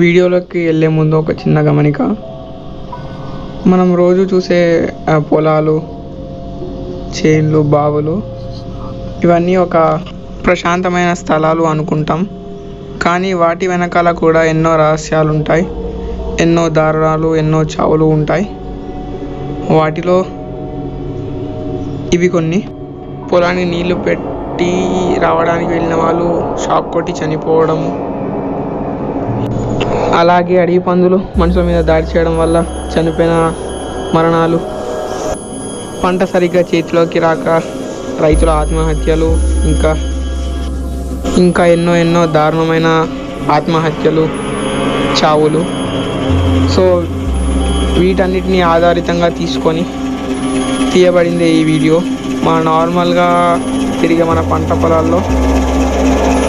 వీడియోలోకి వెళ్ళే ముందు ఒక చిన్న గమనిక. మనం రోజు చూసే పొలాలు చేన్లు బావులు ఇవన్నీ ఒక ప్రశాంతమైన స్థలాలు అనుకుంటాం. కానీ వాటి వెనకాల కూడా ఎన్నో రహస్యాలు ఉంటాయి ఎన్నో దారుణాలు ఎన్నో చావులు ఉంటాయి. వాటిలో ఇవి కొన్ని. పొలానికి నీళ్ళు పెట్టి రావడానికి వెళ్ళిన వాళ్ళు షాక్ కొట్టి చనిపోవడం అలాగే అడవి పందులు మనుషుల మీద దాడి చేయడం వల్ల చనిపోయిన మరణాలు. పంట సరిగ్గా చేతిలోకి రాక రైతుల ఆత్మహత్యలు ఇంకా ఇంకా ఎన్నో ఎన్నో దారుణమైన ఆత్మహత్యలు చావులు. సో వీటన్నిటిని ఆధారితంగా తీసుకొని తీయబడింది ఈ వీడియో. మా నార్మల్గా తిరిగి మన పంట పొలాల్లో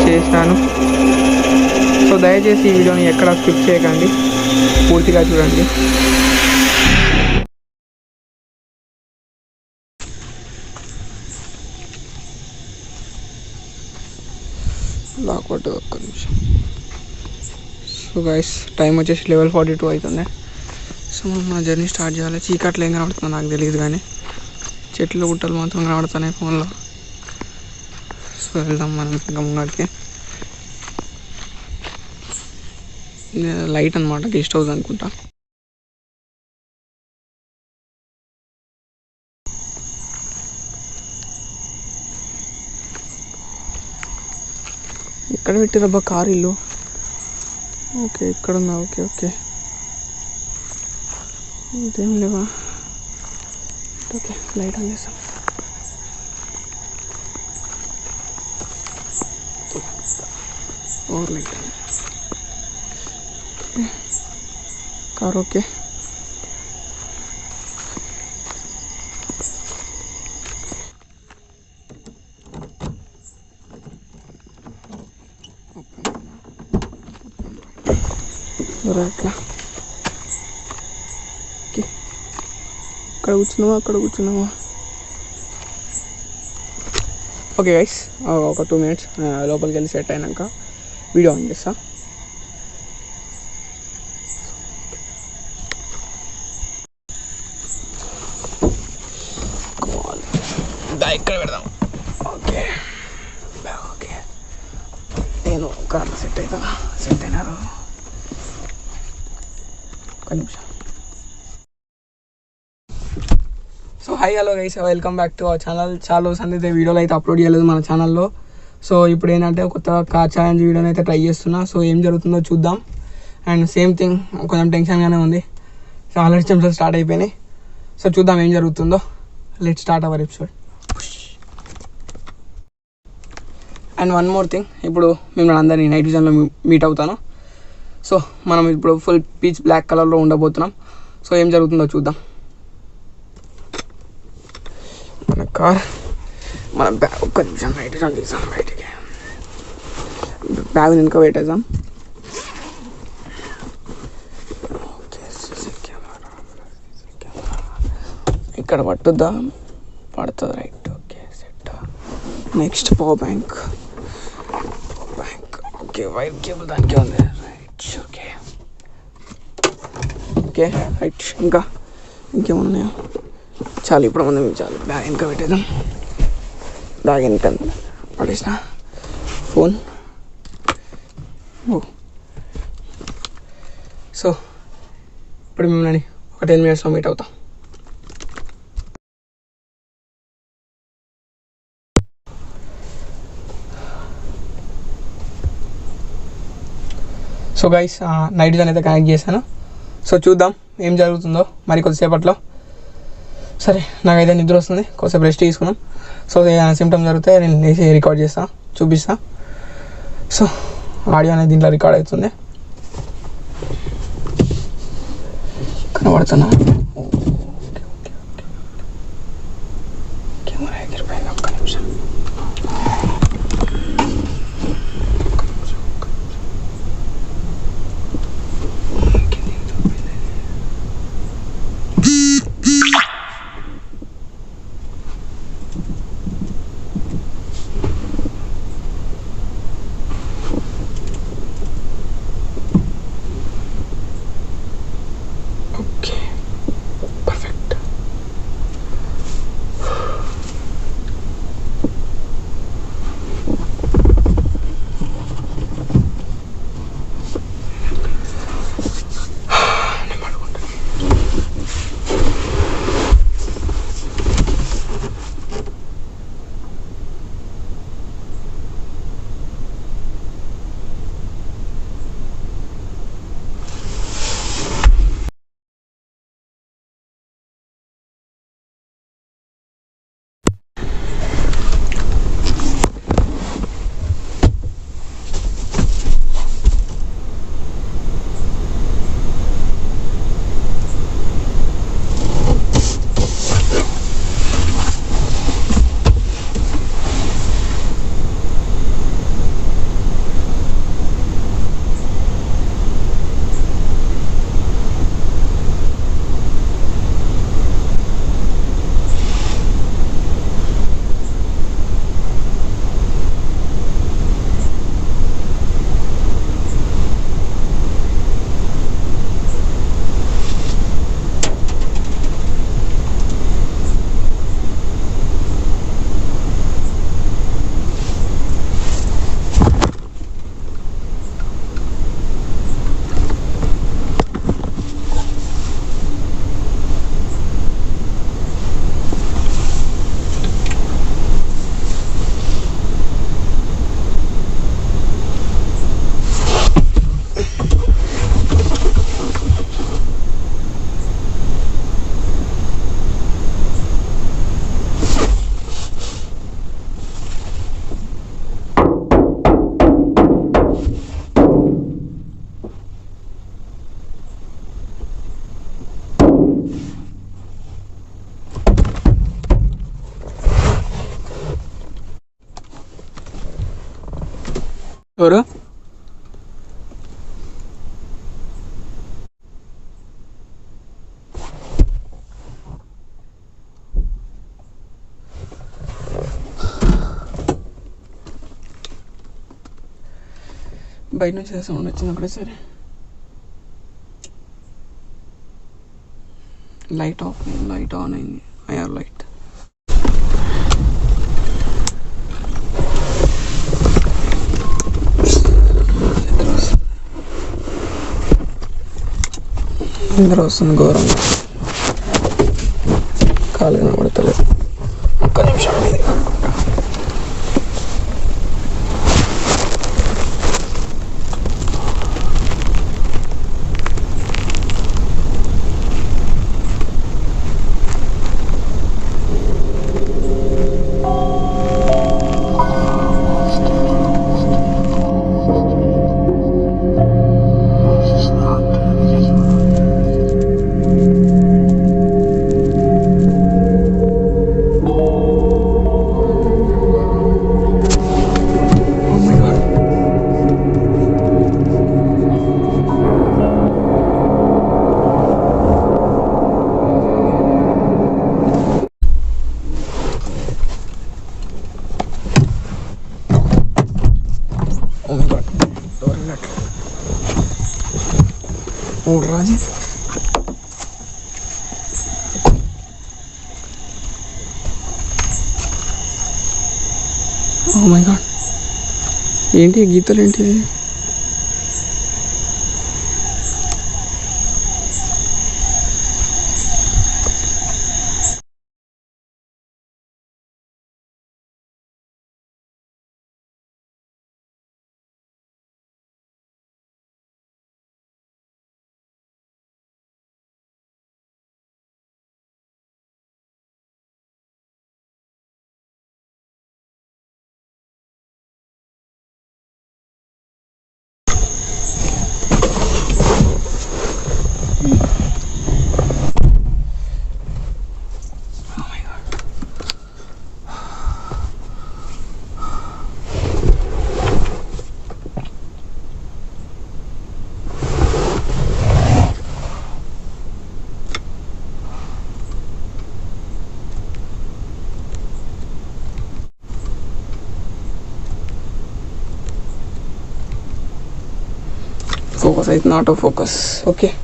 చేశాను. సో దయచేసి ఈ వీడియోని ఎక్కడ స్కిప్ చేయకండి. పూర్తిగా చూడండి. లాకౌట్ ఒక్క నిమిషం. సో గైస్ టైం వచ్చేసి లెవెల్ ఫార్టీ టూ అవుతుంది సో మనం మన జర్నీ స్టార్ట్ చేయాలి. చీకట్లో ఏం కనబడుతుందో నాకు తెలియదు కానీ చెట్లు గుట్టలు మాత్రం కనబడుతున్నాయి ఫోన్లో సో వెళ్దాం మనం ఇంకా ముంగడికి లైట్ అనమాట గెస్ట్ హౌస్ అనుకుంటా. ఎక్కడ పెట్టిరబ్బా కార్ ఇల్లు? ఓకే ఇక్కడ ఉందా? Okay okay. ఇదేం లేవా? ఓకే లైట్ ఆన్ చేస్తాం. Over light. కార్ ఓకే ఎట్లా ఓకే ఇక్కడ కూర్చున్నావా అక్కడ కూర్చున్నావా ఓకే గైస్ ఒక టూ మినిట్స్ లోపలికి వెళ్ళి సెట్ అయినాక వీడియో ఆన్ చేస్తా దా ఇక్కడ పెడదాం ఓకే ఓకే నేను కార్లో సెట్ అవుతానా సెట్ అయినారు ఒక్క నిమిషం so hi hello guys welcome back to our channel చాలా రోజులు అయితే వీడియోలు అయితే అప్లోడ్ చేయలేదు మన ఛానల్లో సో ఇప్పుడు ఏంటంటే కొత్త కార్ ఛాలెంజ్ వీడియోని అయితే ట్రై చేస్తున్నా. సో ఏం జరుగుతుందో చూద్దాం. అండ్ సేమ్ థింగ్ కొంచెం టెన్షన్గానే ఉంది. సో ఆల్రెడీ చెంచాలు స్టార్ట్ అయిపోయినాయి. సో చూద్దాం ఏం జరుగుతుందో. Let start our episode and one more thing ఇప్పుడు మిమ్మల్ని అందరినీ నైట్ విజన్లో మీట్ అవుతాను. సో మనం ఇప్పుడు ఫుల్ పీచ్ బ్లాక్ కలర్లో ఉండబోతున్నాం. సో ఏం జరుగుతుందో చూద్దాం. మన కార్ మన బ్యాగ్ ఒక్క నిమిషం బయట రన్ చేసాం బయటికి బ్యాగ్ వెనుక పెట్టేద్దాం ఓకే, కెమెరా, ఇక్కడ పట్టుద్దా పడుతుంది right okay set next power bank power bank okay wire cable దానికే ఉంది రైట్ ఓకే ఓకే రైట్ ఇంకా ఇంకేమున్నాయా చాలు ఇప్పుడు మనం చాలు బ్యాగ్ వెనక పెట్టేద్దాం. బ్యాగ్ వెనక పడేసిన. ఫోన్. ఓ. సో ఇప్పుడు మిమ్మల్ని ఒక టెన్ మినిట్స్లో మీట్ అవుతాం. సో గైస్ నైట్ జన్ అయితే కనెక్ట్ చేశాను. సో చూద్దాం ఏం జరుగుతుందో మరి కొద్దిసేపట్లో. సరే నాకైతే నిద్ర వస్తుంది. కొంచెం రెస్ట్ తీసుకున్నాం సో సిమ్టమ్ జరిగితే నేను లేచి రికార్డ్ చేస్తా చూపిస్తా. సో ఆడియో అనేది దీంట్లో రికార్డ్ అవుతుంది. కనబడుతున్నా బయట నుంచి సౌండ్ వచ్చినప్పుడే సరే లైట్ ఆఫ్ లైట్ ఆన్ అయింది. ఐఆర్ లైట్ నిద్ర వస్తుంది ఘోరంగా. కాలు ఏంటి గీతలు ఏంటిది Is not a focus. Okay.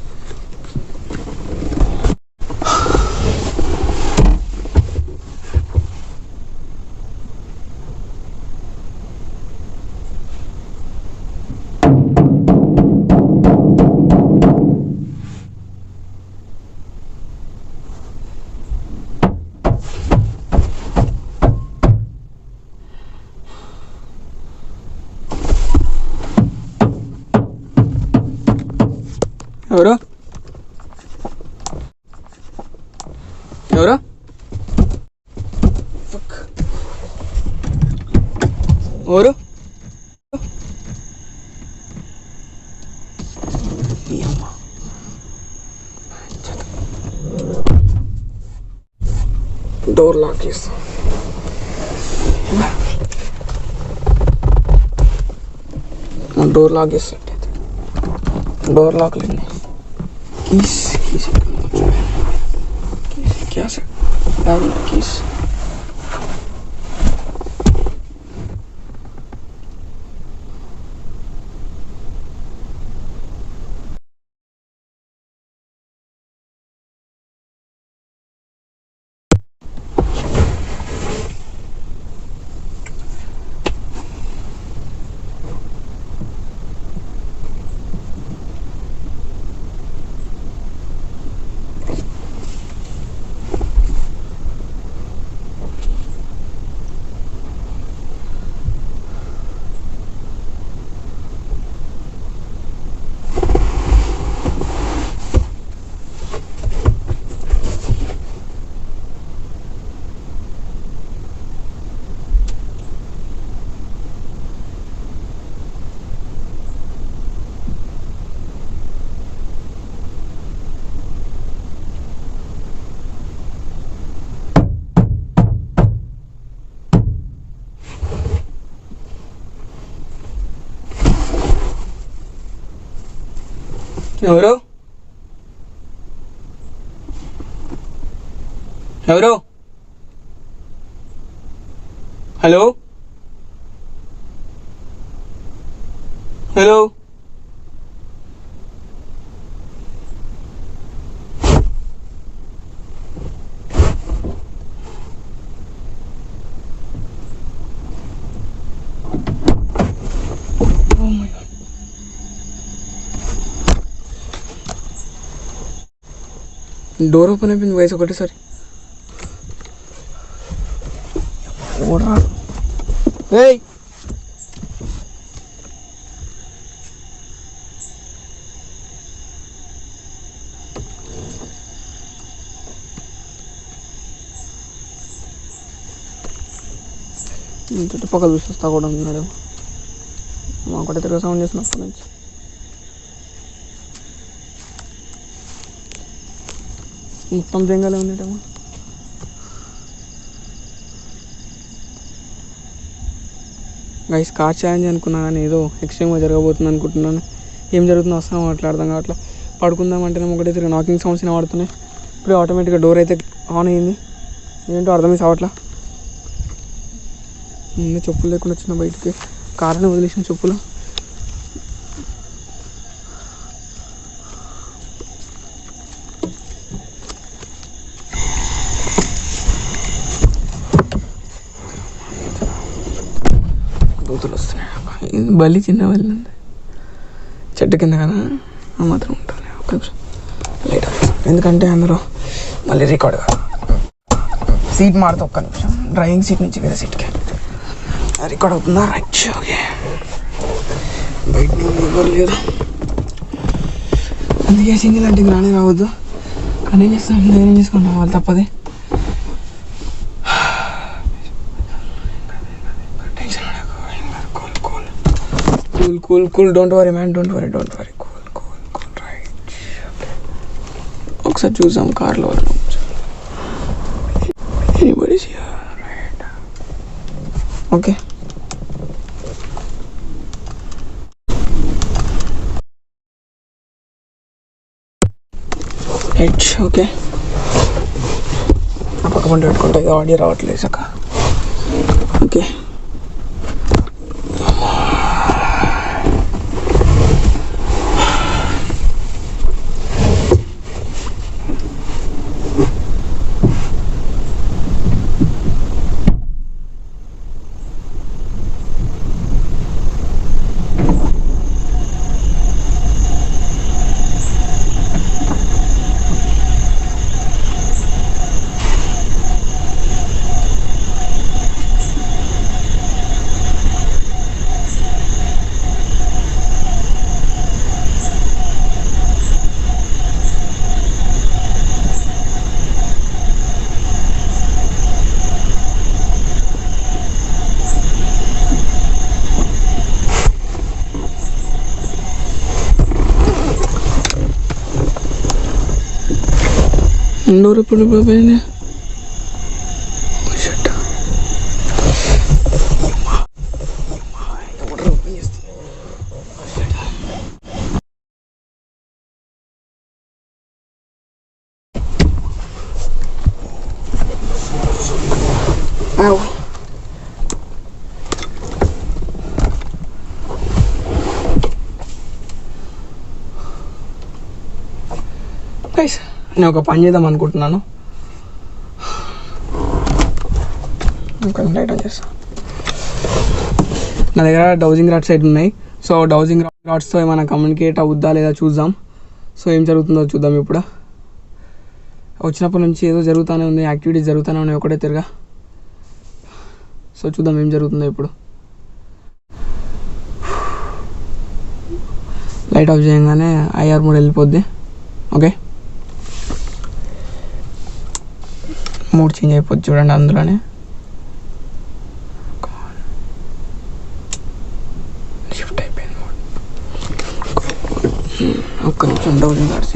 kiss. Door lock इस डोर लॉक लेने किस किस क्या सर किस ఎవరు? ఎవరు? హలో? డోర్ ఓపెన్ అయిపోయింది వయసు ఒకటేసారి ఏయ్ చుట్టుపక్కల చూసిస్తా కూడా ఉన్నాడు. మా ఒకటి తిరిగి సౌండ్ చేసినప్పటి నుంచి. మొత్తం జంగాలే ఉండేటమ్మా గైస్ కార్ ఛాలెంజ్ అనుకున్నా కానీ ఏదో ఎక్స్ట్రీమ్గా జరగబోతుంది అనుకుంటున్నాను. ఏం జరుగుతుందో వస్తాం అట్లా అర్థం కావట్లా. నేను ఒకటే తిరిగి నాకింగ్ సౌండ్స్ వినబడుతున్నాయి. ఇప్పుడు ఆటోమేటిక్గా డోర్ అయితే ఆన్ అయ్యింది ఏంటో అర్థమే కావట్లా? ముందే చెప్పులు లేకుండా వచ్చిన బయటికి. కార్ని వదిలేసిన చెప్పులు. బలి చిన్న బలి ఉంది చెట్టు కింద కదా? ఆ మాత్రం ఉంటుంది ఒక నిమిషం. లేట్ ఎందుకంటే అందులో మళ్ళీ రికార్డ్ కాదు. సీట్ మారుతా ఒక్క నిమిషం. డ్రైవింగ్ సీట్ నుంచి వేరే సీట్కి రికార్డ్ అవుతుందా? రైట్ ఓకే బయట ఎవరు లేరు అందుకే సింగిల్ అంటే రానే రావద్దు. కానీ ఏం చేస్తాం ధైర్యం చేసుకుంటాం వాళ్ళు తప్పదే tension cool cool cool cool don't worry man don't worry don't worry cool cool cool right ఒకసారి చూసాం కార్లో ఓకే రైట్ ఓకే ఆ పక్క పంట పెట్టుకుంటా ఆడియో రావట్లేదు సక okay Ang loro pa na ba ba yun? నేను ఒక పని చేద్దాం అనుకుంటున్నాను. ఒక లైట్ ఆన్ చేస్తాను నా దగ్గర డౌజింగ్ రాడ్ సైడ్ ఉన్నాయి. సో డౌజింగ్ రాడ్స్తో ఏమైనా కమ్యూనికేట్ అవుద్దా లేదా చూద్దాం. సో ఏం జరుగుతుందో చూద్దాం ఇప్పుడు. వచ్చినప్పటి నుంచి ఏదో జరుగుతూనే ఉంది యాక్టివిటీస్ జరుగుతూనే ఉన్నాయి ఒకటే తిరగా. సో చూద్దాం ఏం జరుగుతుందో ఇప్పుడు. లైట్ ఆఫ్ చేయగానే ఐఆర్ మూడు వెళ్ళిపోద్ది. ఓకే మూడ్ చేంజ్ అయిపోద్ది చూడండి అందులోనే షిఫ్ట్ అయిపోయింది మూడ్ ఒక్క నిమిషం down cards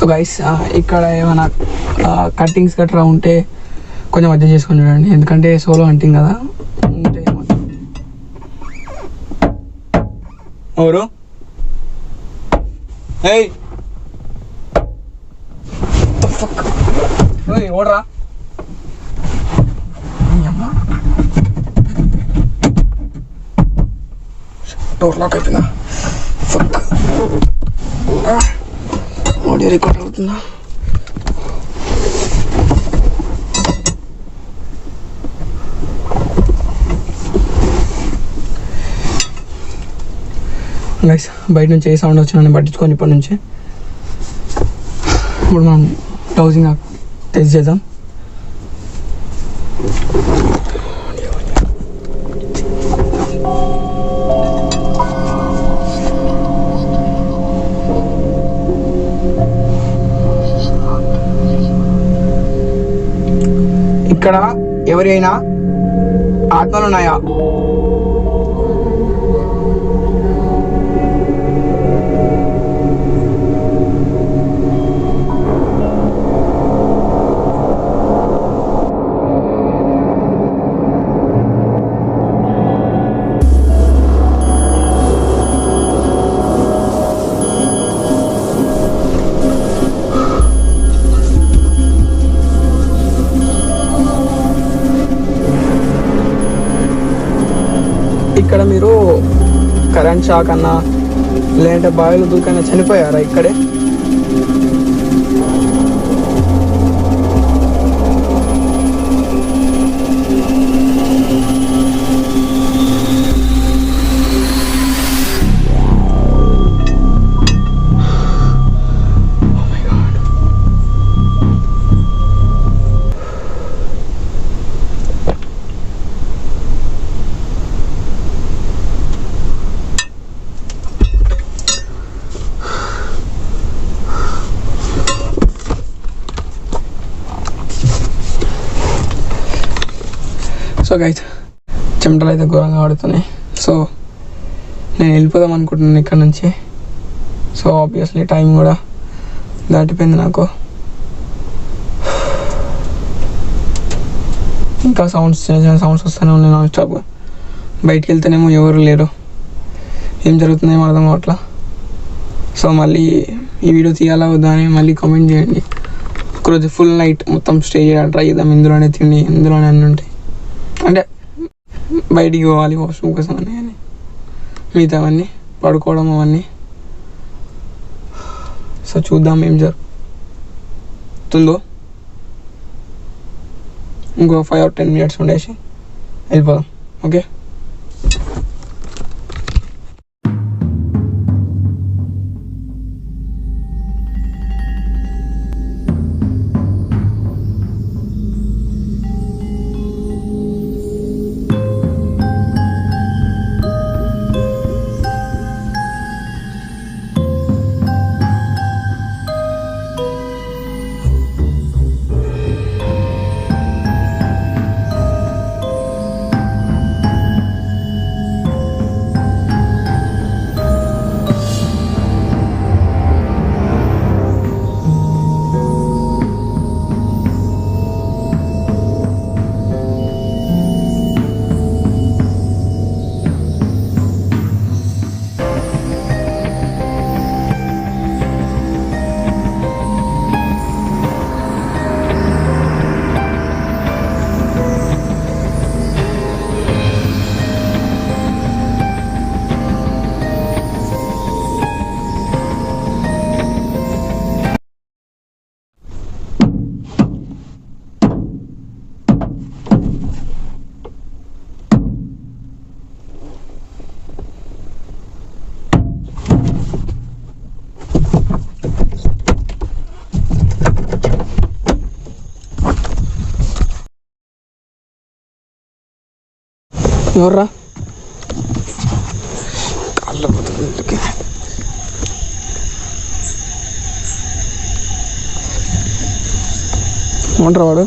so guys uh, ఇక్కడ ఏమైనా uh, కట్టింగ్స్ గట్రా ఉంటే కొంచెం అడ్జస్ట్ చేసుకొని చూడండి. ఎందుకంటే సోలో హంటింగ్ కదా. ఉంటే ఎవరు? ఏయ్! ఓడరా డోర్ లాక్ అయిపోయిందా? ఫక్ ఆడియో రికార్డ్ అవుతుందా గైస్ బయట నుంచి ఏ సౌండ్ వచ్చినా పట్టించుకొని ఇప్పటి నుంచి. ఇప్పుడు మనం హౌసింగ్ టెస్ట్ చేద్దాం. చైనా ఆత్మలు ఉన్నాయా షాక్ అన్న లేదంటే బావిలో దూకైనా చనిపోయారా ఇక్కడే? సో గైస్ చెమటలు అయితే ఘోరంగా ఆడుతున్నాయి సో నేను వెళ్ళిపోదాం అనుకుంటున్నాను ఇక్కడ నుంచి. సో ఆబ్వియస్లీ టైం కూడా దాటిపోయింది నాకు. ఇంకా సౌండ్స్ చిన్న చిన్న సౌండ్స్ వస్తూనే ఉన్నాయి నాన్ స్టాప్ బయటికి వెళ్తేనేమో ఎవరు లేరు. ఏం జరుగుతుందేమో అర్థం అవట్లా సో మళ్ళీ ఈ వీడియో తీయాలా వద్దా అని మళ్ళీ కామెంట్ చేయండి. ఒకరోజు ఫుల్ నైట్ మొత్తం స్టే చేయాలి ట్రై చేద్దాం. ఇందులోనే తిండి ఇందులోనే అన్నీ ఉంటాయి అంటే బయటికి పోవాలి వాష్రూమ్ కోసం అని అని మిగతావన్నీ పడుకోవడం అవన్నీ. సో చూద్దాం ఏం జరుగుతుందో ఇంకో ఫైవ్ ఆర్ టెన్ మినిట్స్ ఉండేసి వెళ్ళిపోదాం. ఓకే வர்றா காலில் பார்த்துட்டு ஒன்றரை வாடு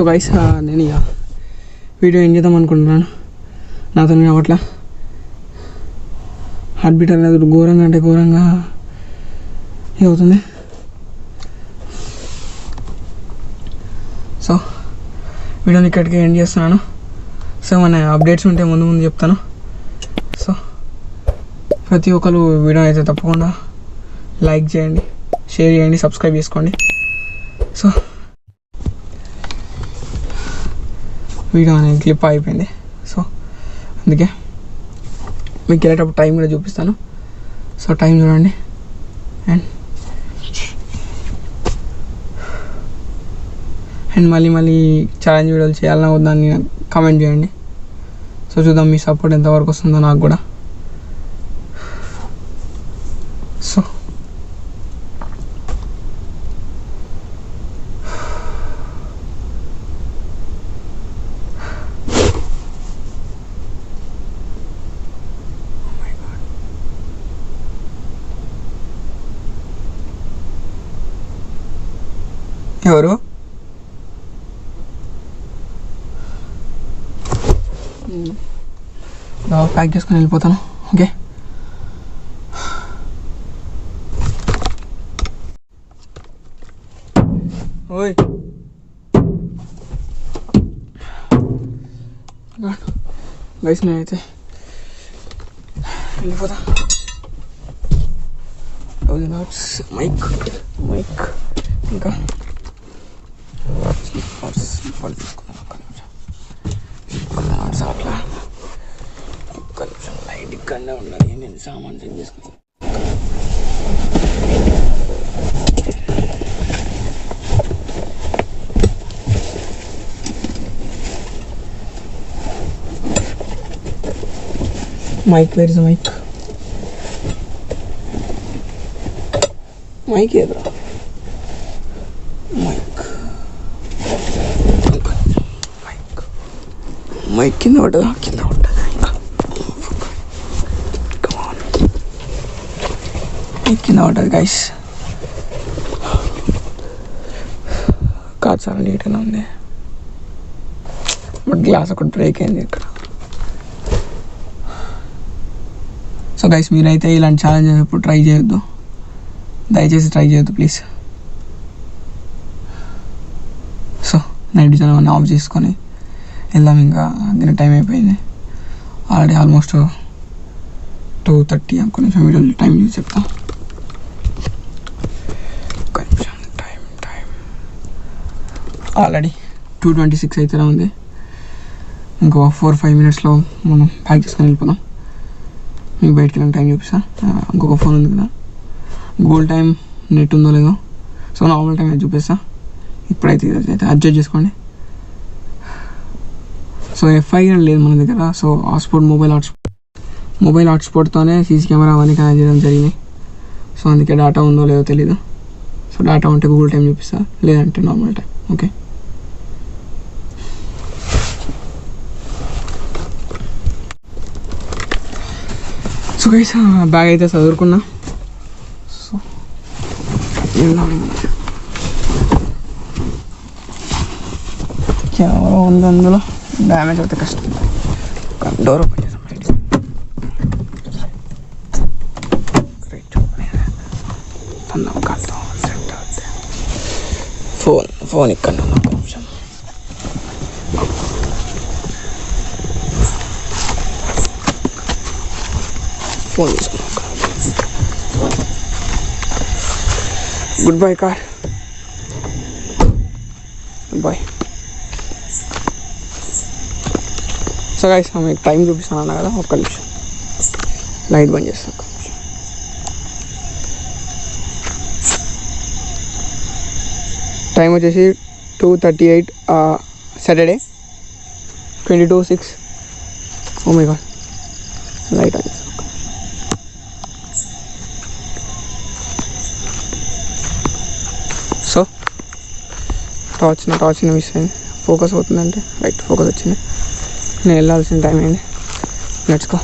సో గైస్ నేను ఇక వీడియో ఏం చేద్దాం అనుకుంటున్నాను. నాతో అట్లా హార్ట్ బీట్ అనేది ఘోరంగా అంటే ఘోరంగా ఏమవుతుంది అవుతుంది. సో వీడియోని ఇక్కడికి ఎండ్ చేస్తున్నాను. సో మన అప్డేట్స్ ఉంటే ముందు ముందు చెప్తాను. సో ప్రతి ఒక్కరు వీడియో అయితే తప్పకుండా లైక్ చేయండి షేర్ చేయండి సబ్స్క్రైబ్ చేసుకోండి. సో వీడియో అనేది క్లిప్ అయిపోయింది. సో అందుకే మీకు వెళ్ళేటప్పుడు టైం కూడా చూపిస్తాను. సో టైం చూడండి. అండ్ అండ్ మళ్ళీ మళ్ళీ ఛాలెంజ్ వీడియోలు చేయాలన్నా దాన్ని కమెంట్ కామెంట్ చేయండి. సో చూద్దాం మీ సపోర్ట్ ఎంతవరకు వస్తుందో నాకు కూడా సో ఎవరు? ప్యాక్ చేసుకుని వెళ్ళిపోతాను. ఓకే? ఓయ్. గైస్ నేనైతే వెళ్ళిపోతా. నాట్స్ మైక్ మైక్ ఇంకా. స్లిప్పర్స్ స్లిప్పర్ తీసుకున్నాను ఒక్క నిమిషం స్లిప్పర్ నాట్స్ అట్లా ఒక్క నిమిషం లైట్ ఇక్కడనే ఉన్నది నేను సామాన్ సెట్ చేసుకుంటాను mic where is mic mic ఏదో మైక్ మైక్ మైక్ కింద పడ్డదా? కింద పడ్డదా? మైక్ కింద పడ్డది గైస్ కాదు చాలా నీట్గానే ఉంది. బట్ గ్లాస్ ఒకటి బ్రేక్ అయింది ఇక్కడ. సో గైస్ మీరైతే ఇలాంటి ఛాలెంజ్ ఎప్పుడు ట్రై చేయొద్దు. దయచేసి ట్రై చేయొద్దు ప్లీజ్ సో నైట్ విజన్ అవన్నీ ఆఫ్ చేసుకొని వెళ్దాం ఇంకా. దీని టైం అయిపోయింది. ఆల్రెడీ ఆల్మోస్ట్ టూ థర్టీ కొంచెం వీడియో టైం చూసి చెప్తా. కొంచెం time time already two twenty six అయితేనే ఉంది. ఇంకో ఫోర్ ఫైవ్ మినిట్స్లో మనం ప్యాక్ చేసుకొని వెళ్ళిపోదాం. మీకు బయటకి వెళ్ళిన టైం చూపిస్తా. ఇంకొక ఫోన్ ఉంది కదా. గోల్డ్ టైం నెట్ ఉందో లేదో. సో నార్మల్ టైం అయితే చూపిస్తా. ఇప్పుడైతే ఇది అయితే అడ్జస్ట్ చేసుకోండి. సో ఎఫ్ఐ లేదు మన దగ్గర. So hotspot mobile hotspot mobile హాట్స్పాట్తోనే CC camera అవన్నీ కనెక్ట్ చేయడం జరిగింది సో అందుకే డేటా ఉందో లేదో తెలీదు. సో డేటా ఉంటే గూగుల్ టైం చూపిస్తా. లేదంటే normal time okay so guys bag అయితే చదువుకున్నా. సో కెమెరా ఉంది అందులో. డ్యామేజ్ అవుతే కష్టం డోర్ ఓపెన్ చేసాం ఫోన్ ఫోన్ ఇక్కడ ఉంది ఒక నిమిషం ఫోన్ తీసుకున్నాం good bye car good bye so guys మీకు టైం చూపిస్తాను అన్న కదా ఒక్క నిమిషం. లైట్ బంద్ చేస్తాను ఒక్క నిమిషం. టైం వచ్చేసి two thirty eight Saturday twenty two six oh my God light on చేస్తాను సో టార్చ్ టార్చ్ మిస్ అయింది. ఫోకస్ అవుతుందంటే రైట్ ఫోకస్ వచ్చింది. నేను వెళ్ళాల్సిన టైం అయింది నడుచుకో